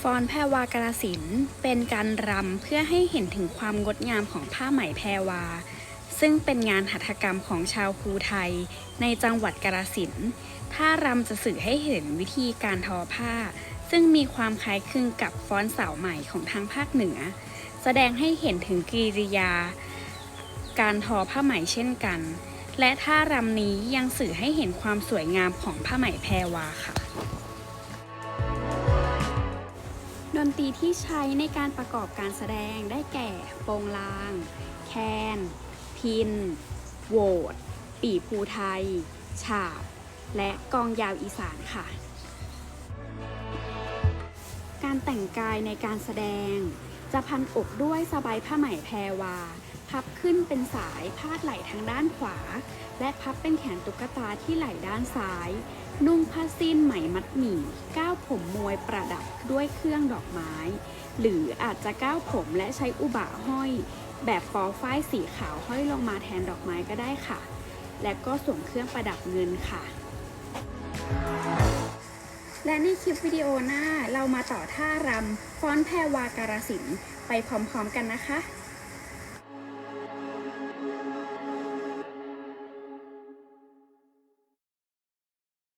ฟอนแพรวากราสินเป็นการรำเพื่อให้เห็นถึงความงดงามของผ้าไหมแพรวา ซึ่งเป็นงานหัตถกรรมของชาวภูไทย ในจังหวัดกาฬสินท่ารำจะสื่อให้เห็นวิธีการทอผ้า ซึ่งมีความคล้ายคลึงกับฟ้อนสาวใหม่ของทางภาคเหนือ แสดงให้เห็นถึงกิริยา การทอผ้าไหมเช่นกัน และท่ารำนี้ยังสื่อให้เห็นความสวยงามของผ้าไหมแพรวาค่ะ ดนตรีที่ใช้ในการประกอบการแสดงได้แก่ โปงลาง แคน พิน โวด ปีภูไทย ฉาบ และกองยาวอีสานค่ะ การแต่งกายในการแสดง จะพันอกด้วยสบายผ้าไหมแพรวา พับขึ้นเป็นสายพาดไหล่ทางด้านขวา และพับเป็นแขนตุ๊กตาที่ไหล่ด้านซ้าย นุ่งผ้าสิ้นไหมมัดหมี่ก้าวผมมวยประดับด้วยเครื่องดอกไม้ หรืออาจจะก้าวผมและใช้อุบะห้อย แบบฟอฝ้ายสีขาวห้อยลงมาแทนดอกไม้ก็ได้ค่ะ และก็สวมเครื่องประดับเงินค่ะ และในคลิปวิดีโอหน้าเรามาต่อท่ารำฟ้อนแพรวาการสินไปพร้อมๆกันนะคะ